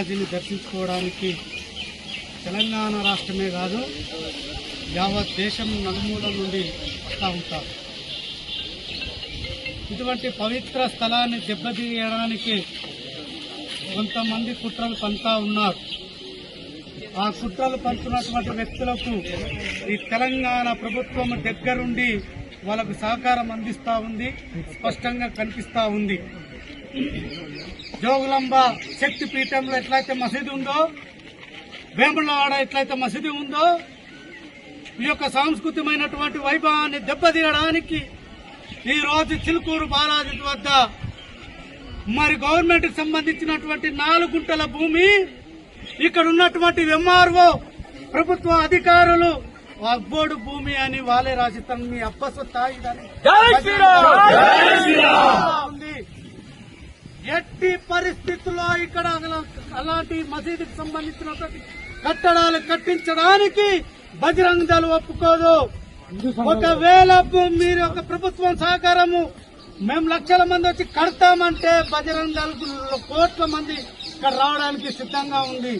బాలాజీని దర్శించుకోవడానికి తెలంగాణ రాష్ట్రమే కాదు యావత్ దేశం నలుమూల నుండి వస్తూ ఉంటారు. ఇటువంటి పవిత్ర స్థలాన్ని దెబ్బతీయడానికి కొంతమంది కుట్రలు పంతా ఉన్నారు. ఆ కుట్రలు పంచున్నటువంటి వ్యక్తులకు ఈ తెలంగాణ ప్రభుత్వం దగ్గరుండి వాళ్ళకు సహకారం అందిస్తా ఉంది స్పష్టంగా కనిపిస్తా ఉంది. జోగులంబ శక్తి పీఠంలో ఎట్లయితే మసీదు ఉందో వేములవాడ ఎట్లయితే మసీదు ఉందో ఈ యొక్క సాంస్కృతికమైనటువంటి వైభవాన్ని దెబ్బతీయడానికి ఈ రోజు చిలుకూరు బాలాజీ వద్ద మరి గవర్నమెంట్కి సంబంధించినటువంటి నాలుగు గుంటల భూమి ఇక్కడ ఉన్నటువంటి ఎంఆర్ఓ ప్రభుత్వ అధికారులు అబ్బోడు భూమి అని వాళ్ళే రాసిస్తాను మీ అబ్బస తాయిదని ఉంది. ఎట్టి పరిస్థితుల్లో ఇక్కడ అలా- అలాంటి మసీదుకి సంబంధించినటువంటి కట్టడాలు కట్టించడానికి బజరంగ దళ ఒప్పుకోదు. ఒకవేళ మీరు ఒక ప్రభుత్వం సహకారము మేము లక్షల మంది వచ్చి కడతామంటే బజరంగ దళ కోట్ల మంది ఇక్కడ రావడానికి సిద్ధంగా ఉంది.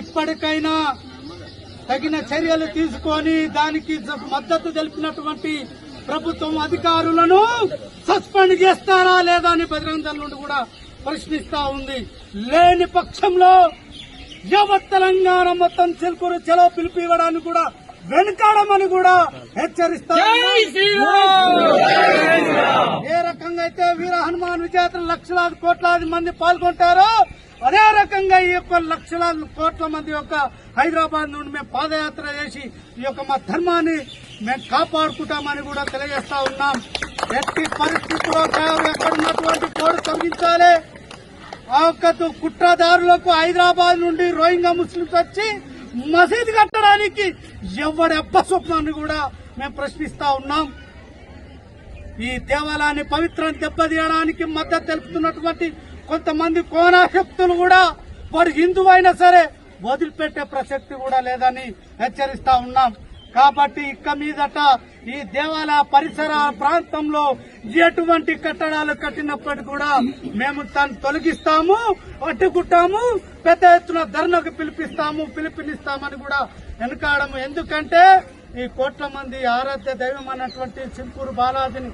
ఇప్పటికైనా తగిన చర్యలు తీసుకొని దానికి మద్దతు తెలిపినటువంటి ప్రభుత్వం అధికారులను సస్పెండ్ చేస్తారా లేదా అని బజరంగ దళ నుండి కూడా ప్రశ్నిస్తా ఉంది. లేని పక్షంలో యావత్ తెలంగాణ మొత్తం చిలుకూరు చెలో పిలిపి ఇవ్వడానికి కూడా వెనుకాడమని కూడా హెచ్చరిస్తా ఏ రకంగా అయితే వీర హనుమాన్ విజేతలు లక్షలాది కోట్లాది మంది పాల్గొంటారో అదే రకంగా ఈ యొక్క లక్షలాది కోట్ల మంది యొక్క హైదరాబాద్ నుండి మేము పాదయాత్ర చేసి ఈ యొక్క మా ధర్మాన్ని మేము కాపాడుకుంటామని కూడా తెలియజేస్తా ఉన్నాం. ఎట్టి పరిస్థితుల్లో ఎక్కడ ఉన్నటువంటి కోడు తొలగించాలి. ఆ యొక్క కుట్రదారులకు హైదరాబాద్ నుండి రోహింగా ముస్లింస్ వచ్చి మసీదు కట్టడానికి ఎవడి అబ్బ స్వప్నాన్ని కూడా మేము ప్రశ్నిస్తా ఉన్నాం. ఈ దేవాలయాన్ని పవిత్రం దెబ్బతీయడానికి మద్దతు తెలుపుతున్నటువంటి కొంతమంది కోనాశక్తులు కూడా వారు హిందువైనా సరే వదిలిపెట్టే ప్రసక్తి కూడా లేదని హెచ్చరిస్తా ఉన్నాం. కాబట్టి ఇక్క మీదట ఈ దేవాలయ పరిసర ప్రాంతంలో ఎటువంటి కట్టడాలు కట్టినప్పటికీ కూడా మేము దాన్ని తొలగిస్తాము అడ్డుకుంటాము పెద్ద ఎత్తున ధర్నకు పిలిపిస్తాము పిలుపునిస్తామని కూడా వెనుకాడము. ఎందుకంటే ఈ కోట్ల మంది ఆరాధ్య దైవం అన్నటువంటి చింపూరు బాలాజీని